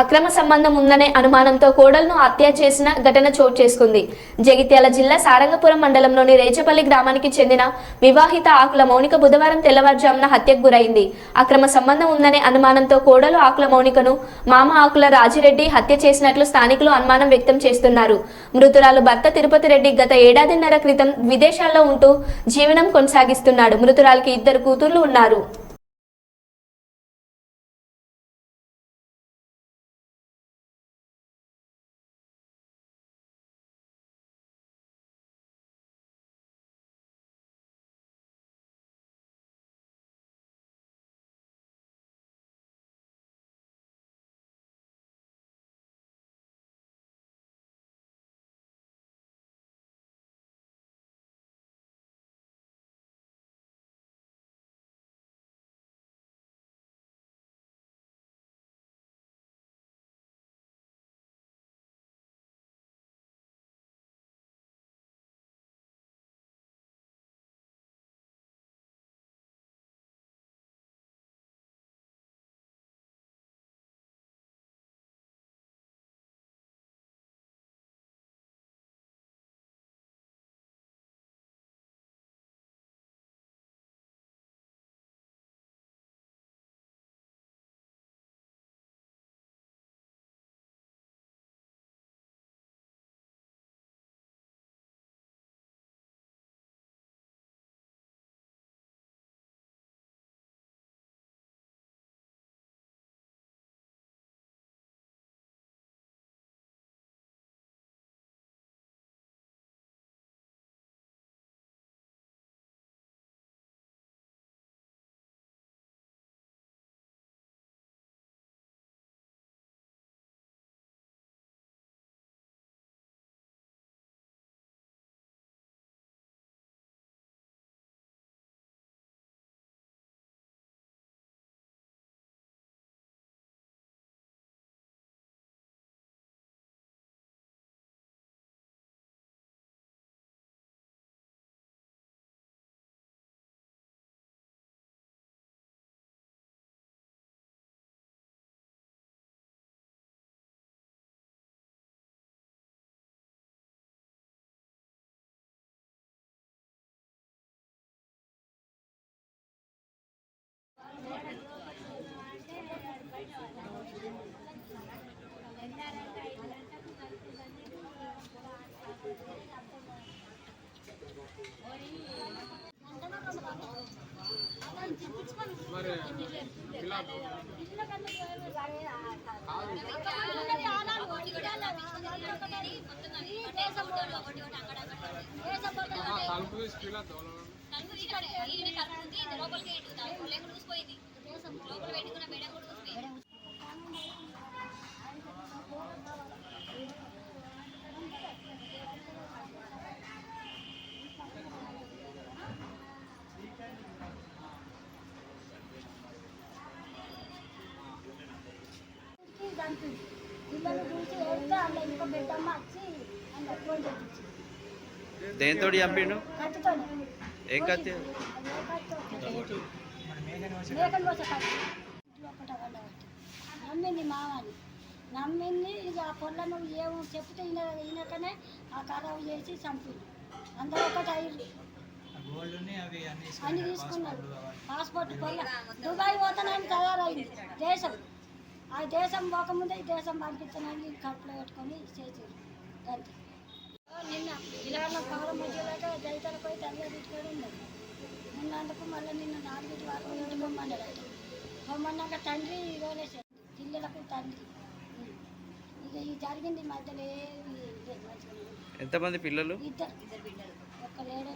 అక్రమ సంబంధం ఉందనే అనుమానంతో కోడలను హత్య చేసిన ఘటన చోటు చేసుకుంది. జగిత్యాల జిల్లా సారంగపురం మండలంలోని రేచపల్లి గ్రామానికి చెందిన వివాహిత ఆకుల మౌనిక బుధవారం తెల్లవారుజామున హత్యకు గురైంది. అక్రమ సంబంధం ఉందనే అనుమానంతో కోడలు ఆకుల మౌనికను మామ ఆకుల రాజిరెడ్డి హత్య చేసినట్లు స్థానికులు అనుమానం వ్యక్తం చేస్తున్నారు. మృతురాలు భర్త తిరుపతి రెడ్డి గత ఏడాదిన్నర క్రితం విదేశాల్లో ఉంటూ జీవనం కొనసాగిస్తున్నాడు. మృతురాలకి ఇద్దరు కూతుర్లు ఉన్నారు. మరి కలుపు తీసి పిల్లద్దు లోపలికి లోపలికి పెట్టుకున్నా మేడ కూడా చంపింది పిల్లలు చూసి ఏడితే అందులో ఇంకో బిడ్డమ్మ వచ్చి అందులో ఫోన్ చేపించి దేంతో చంపిండు? కత్తితోనే. ఏం కత్తి? మేకలు పోసే నమ్మింది మామని. నమ్మింది ఇక ఆ పొలను ఏమో చెప్తే ఈయన ఈయనకనే ఆ ఖరాబు చేసి చంపింది. అందరూ ఒకటి అయ్యి అన్ని తీసుకున్నారు. పాస్పోర్ట్ పొల్ల. దుబాయ్ పోతానని తయారైంది. దేశం. ఆ దేశం పోకముందే ఈ దేశం పంపించానని కడుపులో పెట్టుకొని చేసారు అంతే. నిన్న ఇలా పవరం మధ్యలో దళితులు పోయి తల్లి పెట్టుకొని ఉన్నది ఉన్నందుకు మళ్ళీ నిన్న నాలుగు వారం ఇంటి పొమ్మన్నాడు అయితే పొమ్మన్నాక తండ్రి వదిలేసాడు పిల్లలకు తండ్రి. ఇక ఈ జరిగింది మధ్యలో మంచిగా లేదు. ఎంతమంది పిల్లలు? ఇద్దరు. ఇద్దరు బిడ్డలు ఒక్క లేడీ